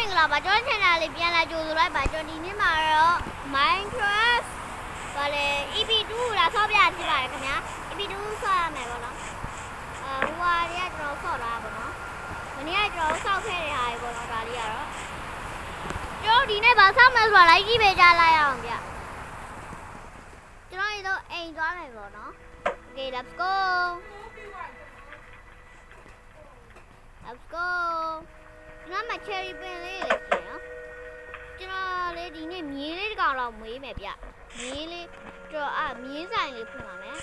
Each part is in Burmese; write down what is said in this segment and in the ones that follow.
မင်္ဂလာပါကျွန်တော် channel လေးပြန်လာကြိုဆိုလိုက်ပါကျွန်တော်ဒီနေ့မှာတော့ Minecraft ဘာလဲ EP2 လာဆော့ပြဖြစ်ပါတယ်ခင်ဗျာ EP2 ဆော့ရမယ်ပေါ့နော်အဲဟိုဟာတွေကကျွန်တော်ဆော့တာပေါ့နော်မနေ့ကကျွန်တော်ဆော့ခဲ့တဲ့ဟာတွေပေါ့နော်ဒါလေးကတော့ကျွန်တော်ဒီနေ့ဗာဆော့မယ်ဆိုတာလိုက်ကြည့်ပေးကြလိုက်အောင်ဗျကျွန်တော်ဒီတော့အိမ်သွားမယ်ပေါ့နော် Okay let's go Let's go ကျွန်တော်မှ cherry pin လေးလေးပြင်နော်ကျွန်တော်လေးဒီနေ့မြင်းလေးတစ်ကောင်တော့မွေးမယ်ဗျမြင်းလေးကျွန်တော်အမြင်းဆိုင်လေးဖွင့်ပါမယ်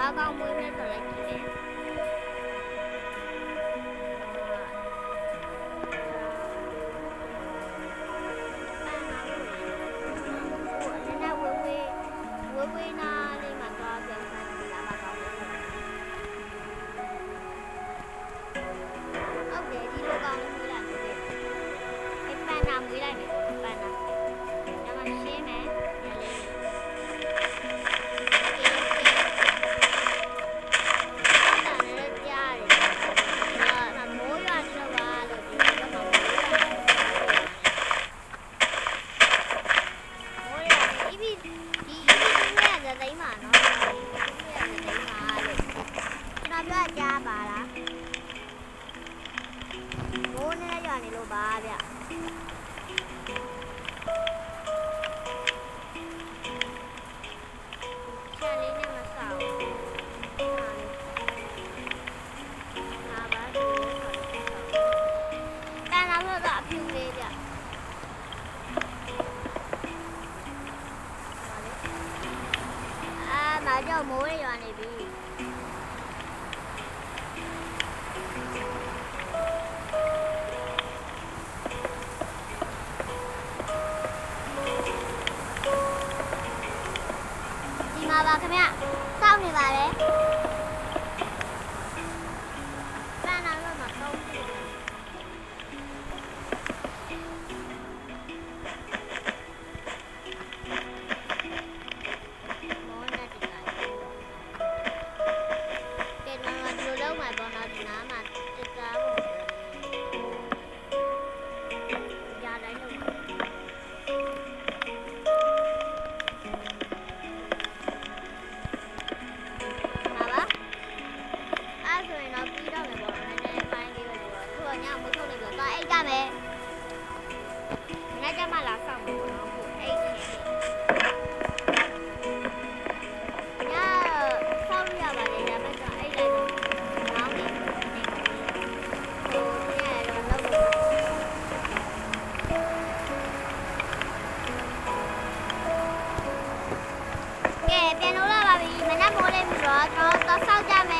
ဘာကောင်မွေးလဲဆိုလိုက်ကြည့်တယ် ရွာ ကဲပြန်လို့လာပါပြီမနက်မိုးလေးပြီးတော့ကျွန်တော်သွားဆောက်ကြမယ်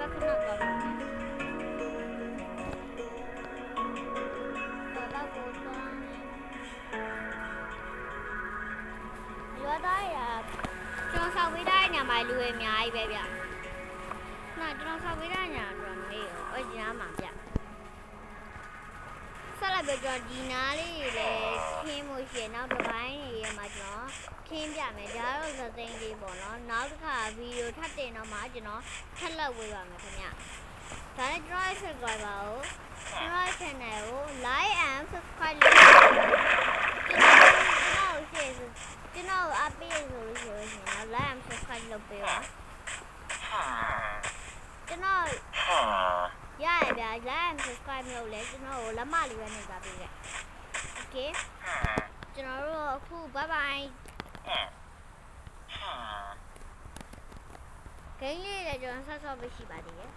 ရွာကခဏတော့ရွာကကိုတော့ရွာသားရကျွန်တော်ဆောက်ပေးတဲ့ညမှာလူတွေအများကြီးပဲဗျ။နာကျွန်တော်ဆောက်ပေးတဲ့ညတော့မေးရောအကျမ်းမှာဗျ။ ဆက်လက်ပြီးတော့ဒီနားလေးတွေလည်းခင်းမှုရှိရင်နောက်တစ်ပိုင်းတွေရမှာကျွန်တော်ခင်းပြမယ်ဒါတော့သသိန်းလေးပေါ့နော်နောက်တစ်ခါဗီဒီယိုထပ်တင်တော့မှကျွန်တော်ထပ်လက်ဝေးပါမယ်ခင်ဗျဒါလည်းကျွန်တော်ရဲ့ subscriber ကိုကျွန်တော်ရဲ့ channel ကို like and subscribe လုပ်ကျွန်တော်ကို share ကျွန်တော်ကို update ဆိုလို့ဆိုရင်တော့ like and subscribe လုပ်ပေးပါကျွန်တော် ရရဗျာ like and subscribe လုပ်လဲကျွန်တော်ကိုလက်မလေးပဲနေပါပေးခဲ့ okay ကျွန်တော်တို့အခု bye bye ဂိမ်းလေးလည်းကျွန်တော်ဆက်ဆော့ပေးရှိပါသေးတယ်